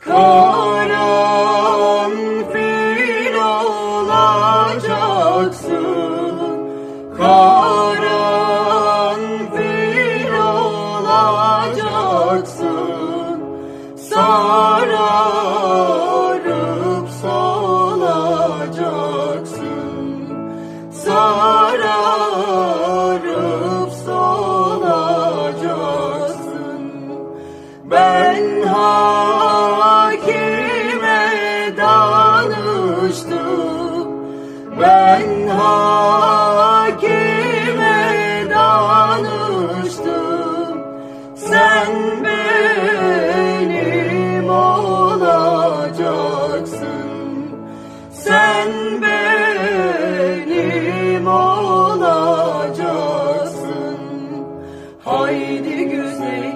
Karanfil olacaksın. Karanfil olacaksın. Sararıp solacaksın. Sararıp solacaksın. Ben hakime konuştum ben hakime danıştım. Sen benim olacaksın. Sen benim olacaksın. Haydi güzel